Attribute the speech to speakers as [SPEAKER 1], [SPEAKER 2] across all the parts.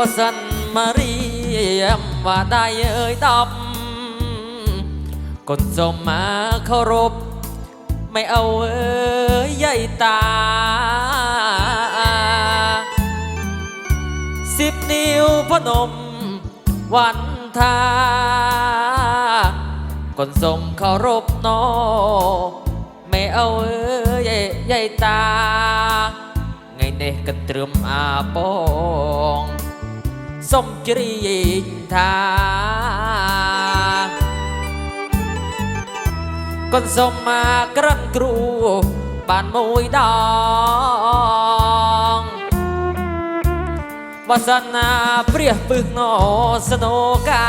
[SPEAKER 1] ว่าสันมาเรียมว่าได้เอ่ยตอบกดจมมาเคารพ ไม่เอาเอ่ยใหญ่ตา สิบนิ้วพนมวันทาคนสมเคารพนอไม่เอาเอ้ยใหญ่ตา ไงเนกันตรึมอาปอง សុំជ្រាយថាកូនសុំមកក្រឹកគ្រូបានមួយដងបសនាព្រះពឹសណោសនោកា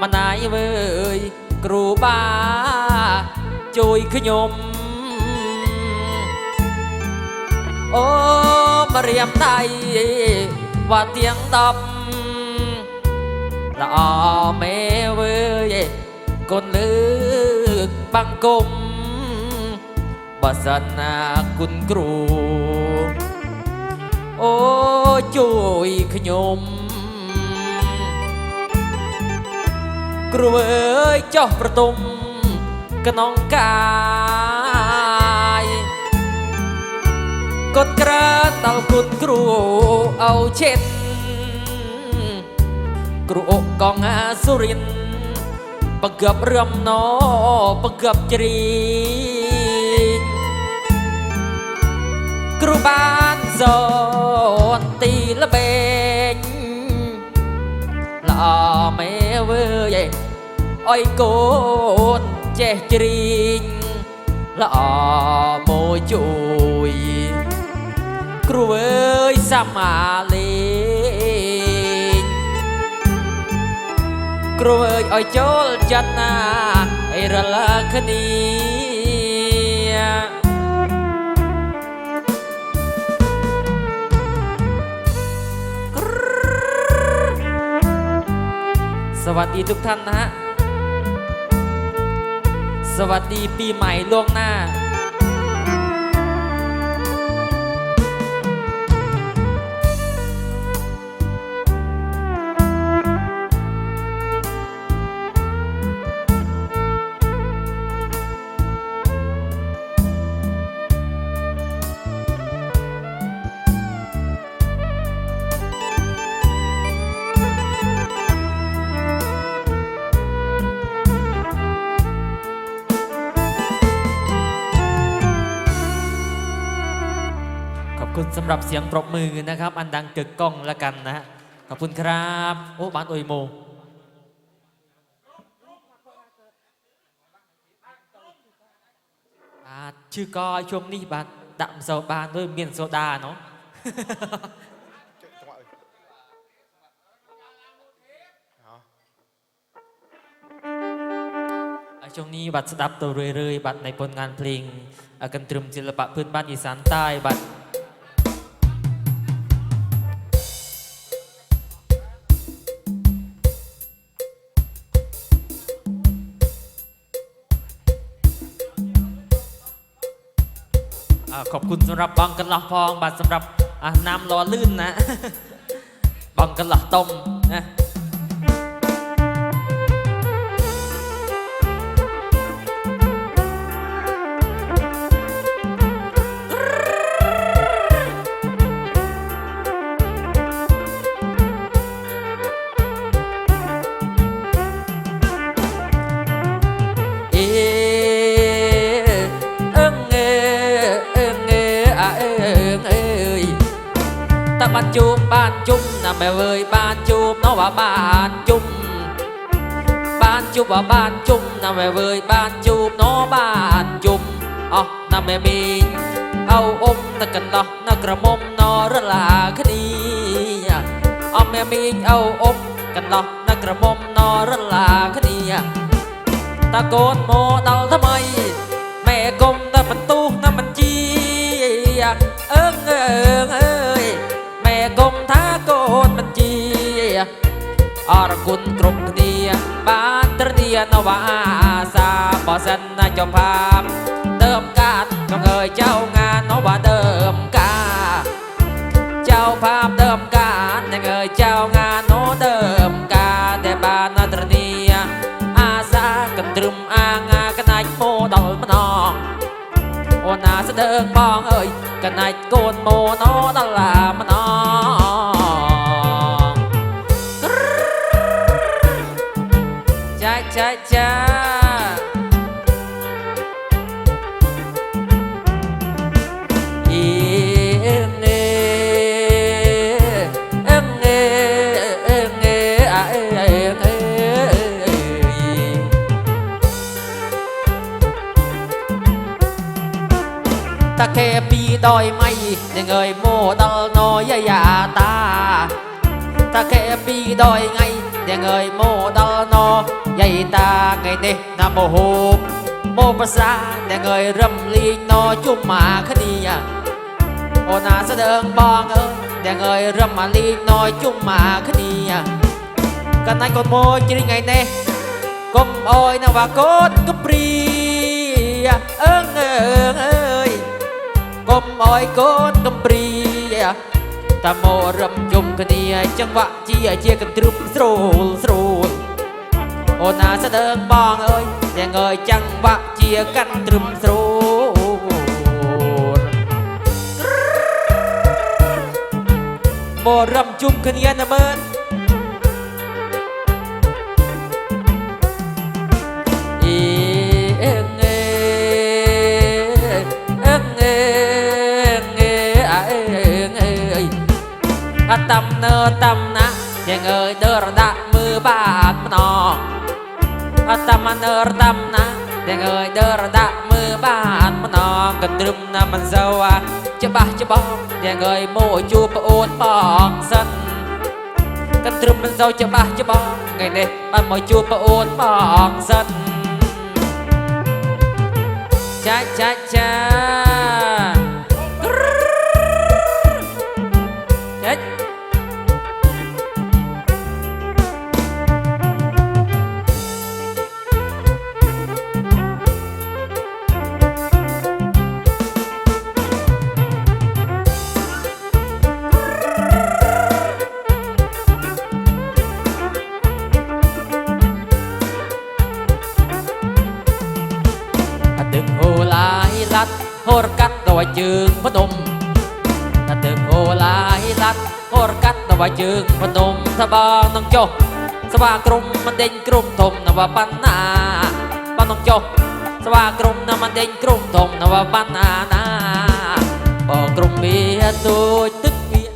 [SPEAKER 1] មណាយវើយគ្រូបា ជួយខ្ញុំ អូមករៀមដៃវាទៀងដប់ល្អមេវើយកូនលើកបង្គំបើសិនណាគុណគ្រូអូជួយខ្ញុំគ្រូអើយចោះប្រទុំក្នុងកា កត់ក្រាតោគុតគ្រូអោជិតគ្រូអុកកងអាសុរិនបង្កប់រំណោបង្កប់ជ្រីគ្រូបានសនទីលបែងល្អមែវើយអុយកូនចេះជ្រីងល្អមួយជួ ตีละเบงละอเมเว้ยอ้อยโกนเจจริงละอโมจุย ครูเอ้ยสมาเลง គ្រូអើយឲ្យចូលចិត្តណាអីរលាគ្នាสวัสดีทุกท่านนะฮะ สวัสดีปีใหม่ล่วงหน้า หรับเสียงปรบมือนะครับ อันดังกึกก้องละกันนะขอบคุณครับ โอ้บ้านโอยโมชื่อก็ช่วงนี้บ้านดับโซบานด้วยเมียนโซ
[SPEAKER 2] ดาเนาะ
[SPEAKER 1] ช่วงนี้บัตรสดับตัวเรื่อยๆ บัตรในผลงานเพลงกันตรึมศิลปะพื้นบ้านอีสานใต้บัตร ขอบคุณสำหรับบังกะหลอพองบัตรสำหรับน้ำรอลื่นนะ บังกะหลาต้มนะ បានជុំបានជុំណាមែវើយបានជុំនោះវាបានជុំបានជុំវាបានជុំណាមែវើយបានជុំនោះបានជុំអោះណាមែមីងអោអ៊ំណាកណ្ដោះណាក្រមុំណរឡាគ្នាអមែមីងអោអ៊ំកណ្ដោះណាក្រមុំណរឡាគ្នាតាកូនមកដល់ថ្មី อรกุลกรุบเนียบ้านตระเนียนวาสาบอสันนะเจ้าภาพเติมการจงเอ่ยเจ้างานนว่าเดิมกา ภาพเดิมการยังเอ่ยเจ้างานโนเดิมการแต่บ้านนาตรเนียอาสากันตรึมอางากนายโมดอลมนอง โอนาสะเดิ ta khe pi đôi mây để người mô đal nói ya ta. Ta khe pi đôi ngay, để người mô đal nó dạy ta. Ngày nè, nam mô hồ mô bà sa để người râm liên nó chung mà khá đi à. Ô na sa đơn bong ơi để người râm mà ly nó chung mà khá đi à. Cái này con mô chỉ ngày nè công ôi nào và cốt cấp ri à. ơn ơn ơi កុំអោយកូនកំព្រីតាមមករំជុំគ្នាចង្វាក់ជាជាកន្ទ្រឹបស្រួលស្រួលអូនណាស្ដើងបងអើយទាំងអើយចង្វាក់ជាកន្ទ្រឹបស្រួលមករំជុំគ្នាណាមើល តំណើតំណាយ៉ាងអើយដឺរដាក់មើលបាទម្ដងអតំណើតំណាយ៉ាងអើយដឺរដាក់មើលបាទម្ដងកន្ទ្រឹមណាមិនសូវច្បាស់ច្បាស់យ៉ាងអើយមកជួបប្អូនបងសិនកន្ទ្រឹមមិនសូវច្បាស់ច្បាស់ថ្ងៃនេះបានមកជួបប្អូនបងសិន cha cha cha cắt đòi trường bất nôm ta ba nông cho sa ba krum man đinh krum thom na ba ban na ba nông cho sa ba krum na man đinh krum thom na ba ban na na bỏ krum bia tôi tức bia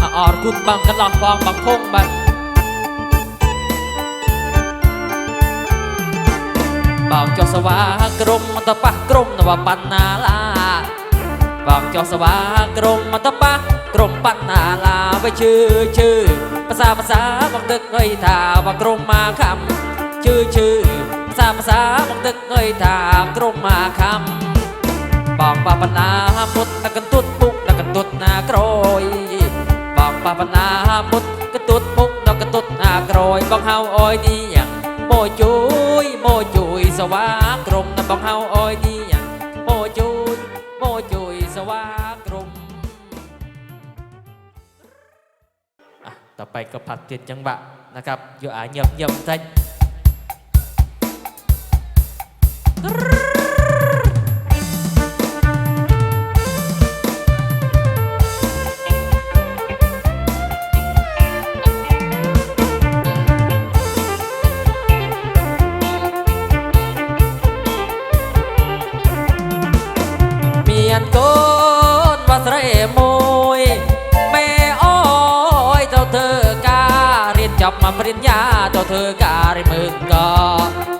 [SPEAKER 1] អអរគុណបងកន្លោះបងបងភុងបាទ បងចុះសវាក្រុមតប៉ះក្រុមនវបណ្ណាឡាបងចុះសវាក្រុមតប៉ះក្រុមបណ្ណាឡាវាជឿជឿភាសាភាសាបងទឹកអើយថាបងក្រុមមកខំជឿជឿភាសាភាសាបងទឹកអើយថាក្រុមមកខំបងបាបណាមុតតកន្ទុតពុកតកន្ទុតណាក្រោយបងបាបណាមុតកន្ទុតពុកតកន្ទុតណាក្រោយបងហៅអើយនេះយ៉ាងម៉ូជួយម៉ូជួយ สวากรมน้ำบ้องเฮาอ้อยที่ยังโมจุยโมจุยสวากรมต่อไปก็ผัดเจ็ดจังบะนะครับอยู่อ่าเงียบเงียบใจ มาปริญญาตัวเธอการิมึงก็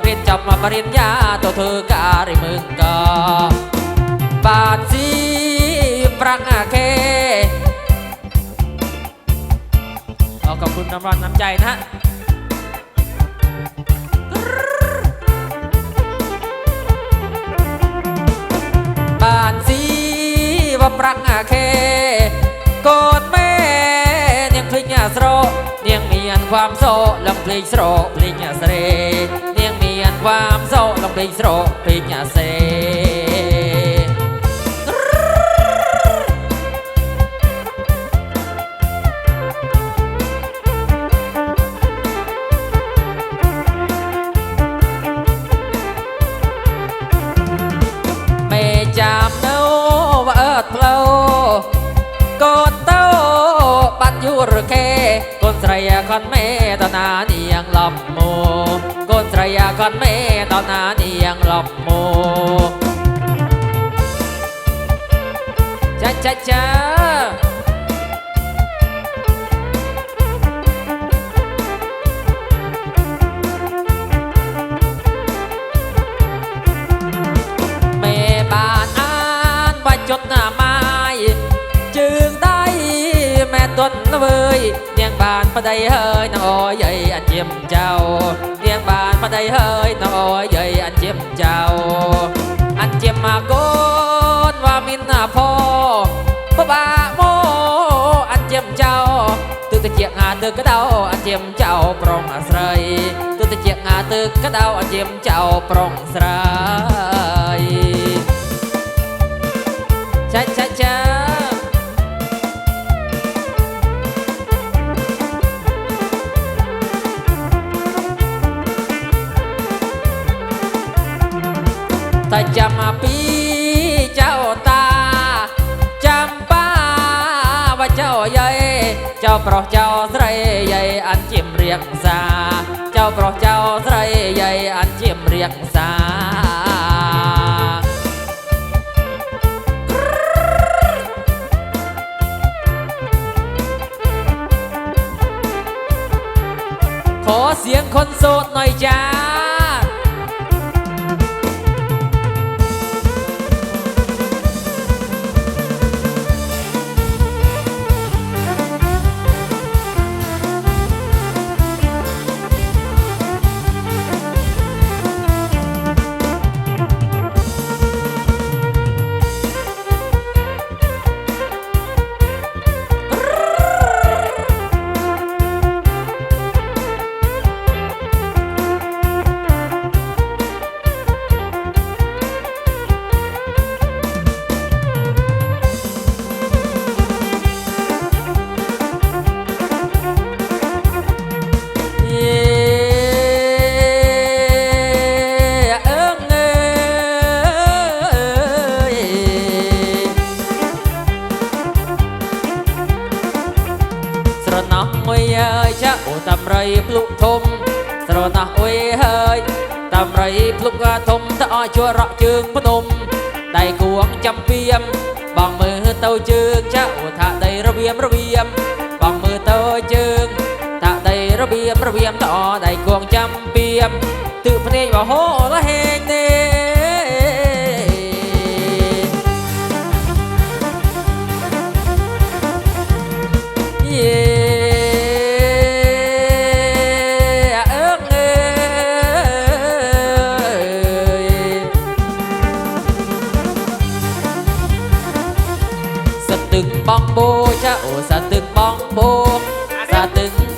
[SPEAKER 1] เรียนจบมาปริญญาตัวเธอการิมึงก็บาทสีปรังอาเคขอขอบคุณน้ำร้อนน้ำใจนะบาทสีว่าปรังอาเคกดแม่ยังยงพิงอาสโรยังมี ความโซลำพลิงสโรพลิงอาสเรเนียงเมียน វ៉ាមសោឡងដេញស្រកពេញអាសេ មេ กันเมตนาเนียงลำโมกนตรยากันเมตนาเนียงลำโมจ้าจ้าจ้าจดหน้าไม้จึงได้แม่ต้นเว้ย បានប្តីហើយនអូយយាយអត់ជាមចៅនាងបានប្តីហើយនអូយយាយអត់ជាមចៅអត់ជាមកកូនว่าមានណាផបបាមកអត់ជាមចៅទើបតែជាងាទើបកដៅអត់ជាមចៅប្រងអាស្រ័យទើបតែជាងាទើបកដៅអត់ជាមចៅប្រងស្រ័យចាចាចា เจ้าใสใหญ่อันจิมเรียกสา เจ้าโปรดเจ้าใสใหญ่อันจิมเรียกสา ขอเสียงคนโสดหน่อยจ้า អូតាមរៃភ្លុកធំ ស្រណោះអុយហើយតាមរៃភ្លុកធំតអជួររកជើងភ្នំដៃគួងចាំពីមបងមើលទៅជើងចាអូថាដីរបៀមរបៀមបងមើលទៅជើងថាដីរបៀមរបៀមតអដៃគួងចាំពីមទឺភ្នែកបោហោលហេ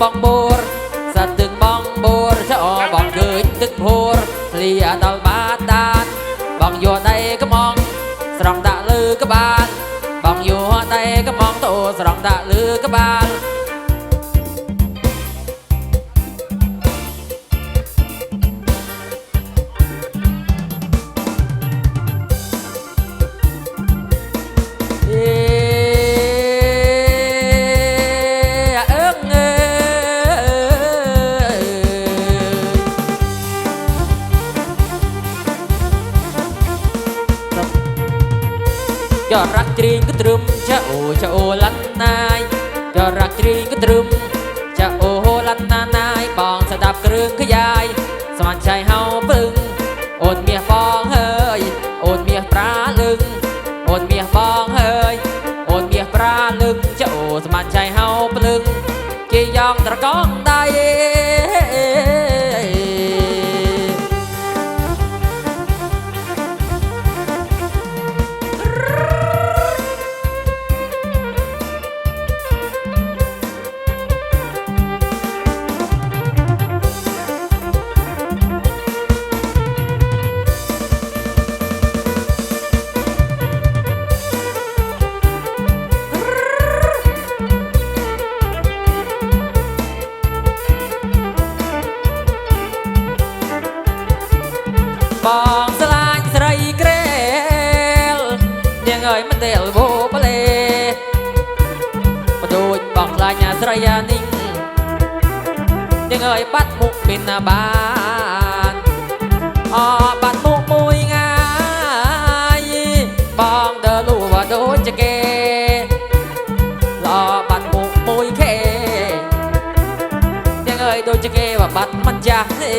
[SPEAKER 1] បងបូរសត្វទឹកបងបូរចោបងឃើញទឹកភូរលីដល់បាតានបងយោដៃកំងស្រង់ដាក់លើក្បាលបងយោដៃកំងតូស្រង់ដាក់លើក្បាល ទ្រីងក៏ទ្រឹមចាអូចាអូឡាន់ណាយចរាក់ទ្រីងក៏ទ្រឹមចាអូឡាន់ណាណាយបងស្ដាប់គ្រឿងខ្យាយស្មានឆៃហៅពឹងអូនមាសបងហើយអូនមាសប្រាលឹងអូនមាសបងហើយអូនមាសប្រាលឹងចាអូស្មានឆៃហៅពលឹងគេយ៉ងត្រកងដៃ អ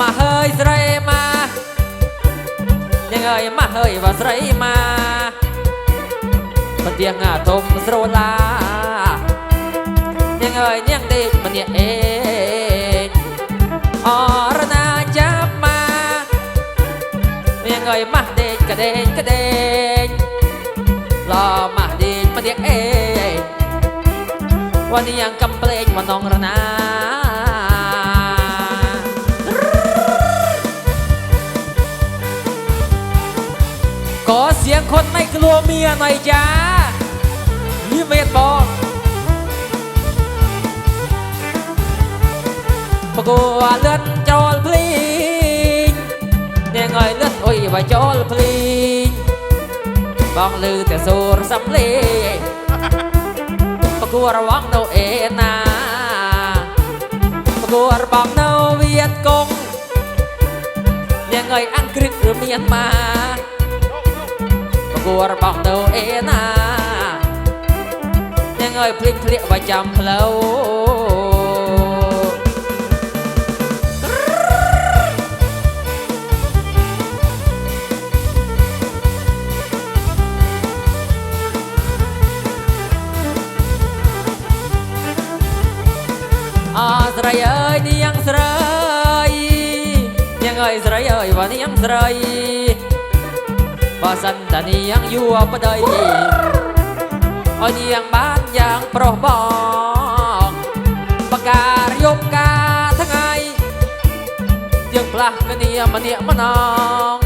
[SPEAKER 1] មកហើយស្រីមកយ៉ាងហើយមកហើយវ៉ាស្រីមកប្រទៀងអាធំស្រឡាយ៉ាងហើយនាងទេម្នាក់អេ เงยมาเด็กระเด็นกระเด็นรอมาเด็กมาเด็กเอวันนี้ยังกำเพลงมัน้องระนาขอเสียงคนไม่กลัวเมียหน่อยจ้าลิเมตบอกประกวดเลื่อนจอ នាងអើយលឹកអុយបើចូលភ្លីងបងលឺតែសូរសំលេងបកួររវងនៅអេណាបកួរបងនៅវៀតកុងនាងអើយអង់គ្រិតឬមានម៉ា
[SPEAKER 2] Đâu đâu
[SPEAKER 1] បកួរបងនៅអេណានាងអើយភ្លេចធ្លាក់បើចាំផ្លូវ ស្រីបើសិនតានាងយួរប្តីអើយនាងបានយ៉ាងប្រុសបងបកាយប់ការថ្ងៃយើងផ្លាស់គ្នាម្នាក់ម្នង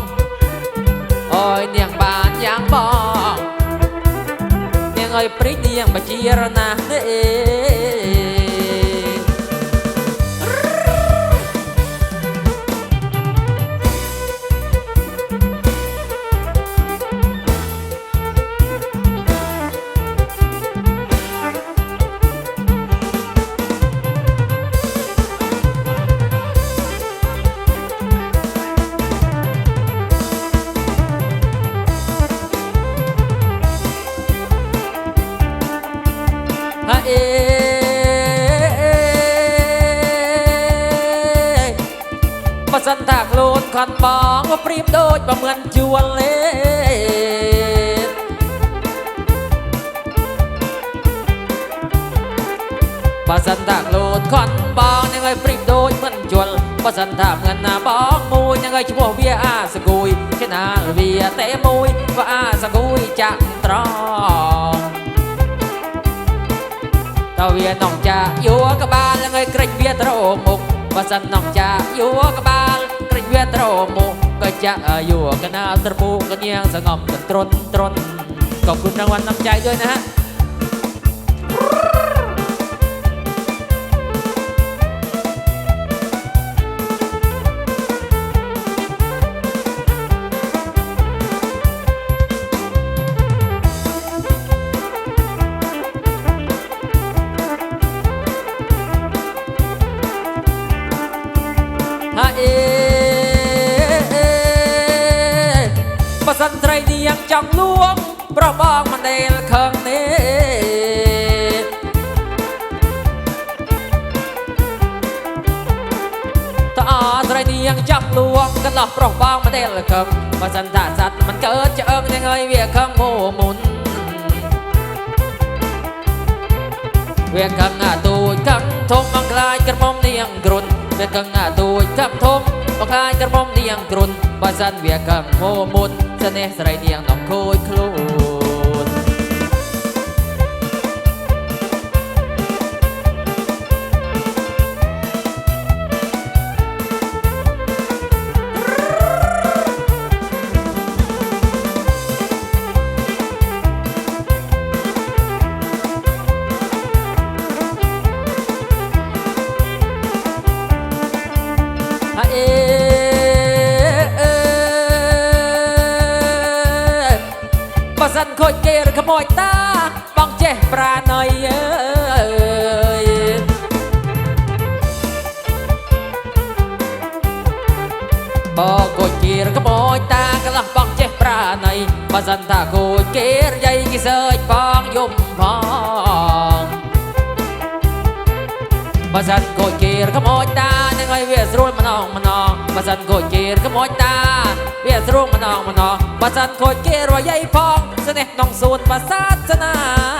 [SPEAKER 1] អើយនាងបានយ៉ាងបងនាងអើយព្រិចនាងបជារណាស់ទេ ខ្លួនខន់បងក៏ប្រៀបដូចបើមិនជួលទេបើសិនតាខ្លួនខន់បងនឹងឲ្យប្រៀបដូចមិនជួលបើសិនតាមិនណាបងមួយនឹងឲ្យឈ្មោះវាអាសគួយគេណាវាតែមួយវាអាសគួយចាក់ត្រង់តើវានងចាយួរក្បាលនឹងឲ្យក្រិចវាត្រមុខបើសិននងចាយួរក្បាល ក្រិចវាត្រមុខក៏ចាក់យួរកណាលត្រពូកញៀងសងំត្រន់ត្រន់ខอบคุณរង្វាន់น้ำใจด้วยนะฮะ ប្រុសបងមិនដែលខឹងទេតើអត្រីនាងចង់លួងកន្លោះប្រុសបងមិនដែលខឹងបើសិនថាសត្វមិនកើតឆ្អឹងនាងអើយវាខឹងមុមុនវាកឹងអាទូចកឹងធំមកខ្លាចក្រមុំនាងគ្រុនវាកឹងអាទូចកឹងធំមកខ្លាចក្រមុំនាងគ្រុនបើសិនវាកឹងហូមុនស្នេហ៍ស្រីនាងនឹងខូចខ្លួន ចតាបងចេះប្រាណ័យអើយបងខូចគេឬខូចតាកន្លះបងចេះប្រាណ័យបើសិនថាខូចគេរយៃគេសើចបងយំផងបើសិនគួចគេរខ្មោចតានឹងឲ្យវាស្រួលម្ដងម្ដងបើសិនគួចគេរខ្មោចតា វាស្រួលម្ដងម្ដងបើសិនគួចគេរយាយផងស្នេះក្នុងសួនបាសាសនាอ่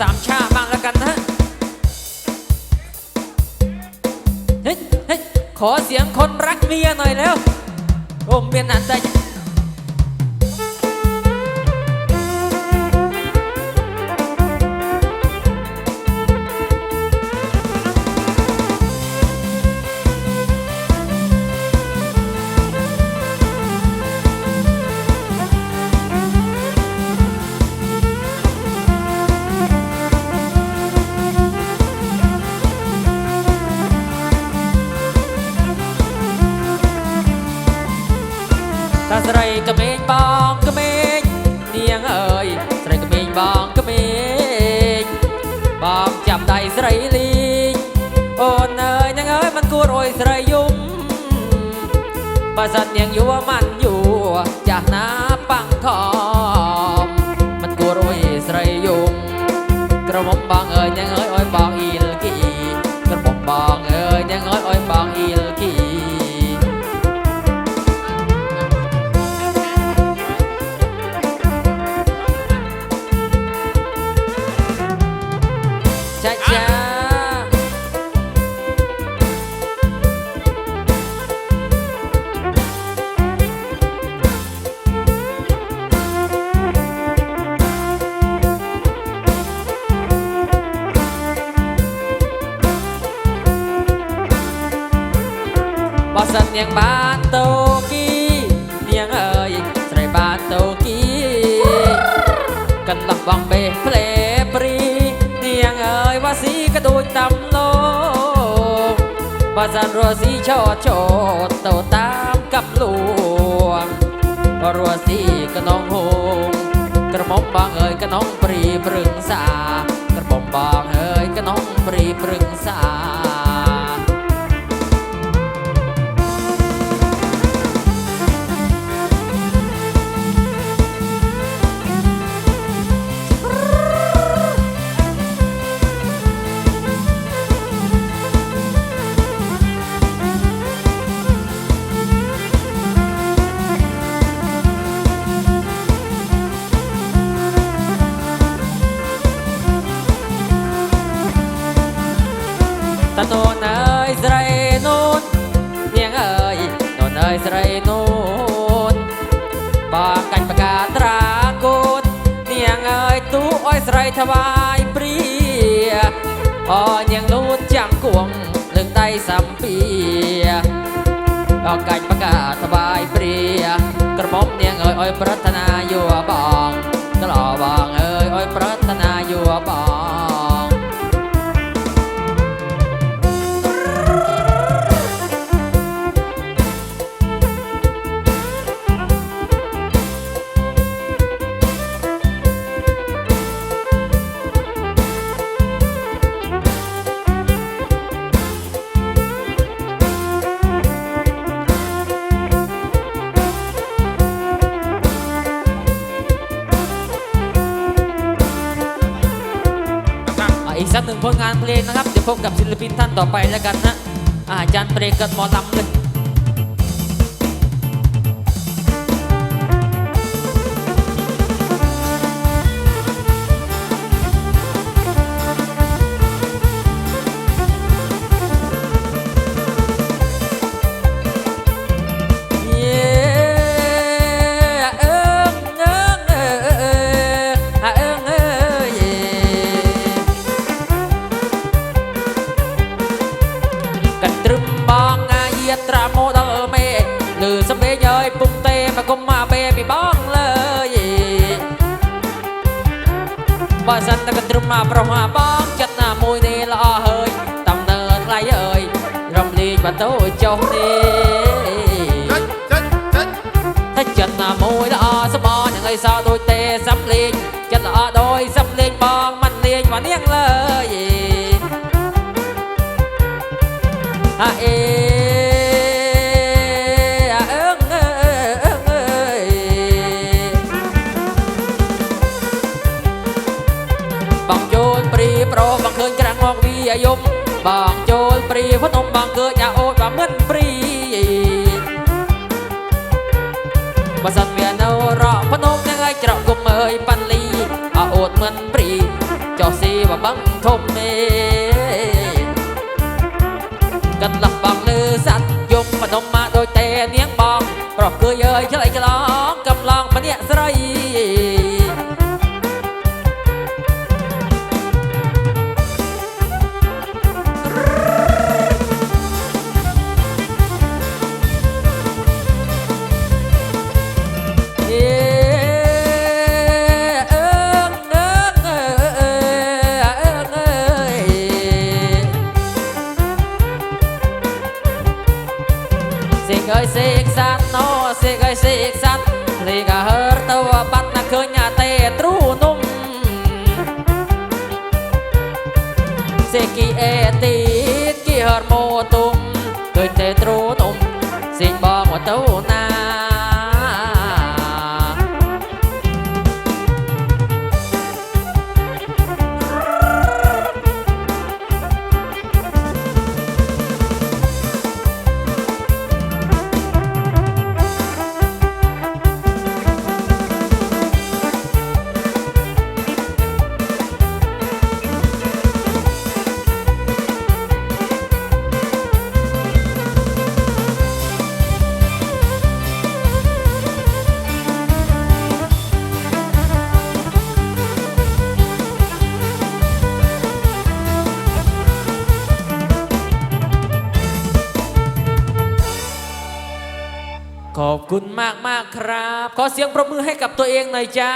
[SPEAKER 1] สามชาบ้างแล้วกันนะเฮ้ยเฮ้ยขอเสียงคนรักเมียหน่อยแล้วโอมเมียนันใจ ประสันยังอยู่ว่ามันอยู่จากน้าปังทองมันกูรวยสรยุงกระหม่อมบางเอ๋ยยังเอ๋ยอ้อยบางอีลกีกระหม่อมบางเอ๋ยยังเอ๋ยอ้อยบางอีลกีใช้า នាងបានតូគីនាងអើយស្រីបានតូគីកន្លងបងបេះផ្លែព្រីនាងអើយវ៉ាស៊ីក៏ដូចតាមលោកបាសានរស់ស៊ីឆោតឆោតទៅតាមកំលួងរស់ស៊ីកណងហូងក្រមុំបងអើយកណងព្រីព្រឹងសាក្រមុំបងអើយកណងព្រីព្រឹងសា ថ្វាយព្រាអញៀងលូតចាំគួងលើកដៃសំពីអកាច់បកាថ្វាយព្រាក្រមុំនាងឲ្យឲ្យប្រាថ្នាយោបោ ต่อไปแล้วกันนะอาจารย์เปรกกับหมอลำกัน ប្រមាបងចិត្តណាមួយនេះល្អហើយតំណើថ្លៃអើយរំលែកបន្ទោចុះនេះ
[SPEAKER 2] ចិត្តចិត្តចិត្ត
[SPEAKER 1] ถ้าចិត្តណាមួយ បងចូលព្រីភ្នំបងឃើញអាអូតបើមិនព្រីបើសិនវានៅរកភ្នំនឹងឲ្យច្រកគុំអើយប៉ាន់លីអអូតមិនព្រីចោះស៊ីបបឹងធំមេកាត់លះបងលើសัตว์យំភ្នំមកដូចតែនាងបងប្រុសគឺអើយឆ្លៃ ยงหน่อยจ้า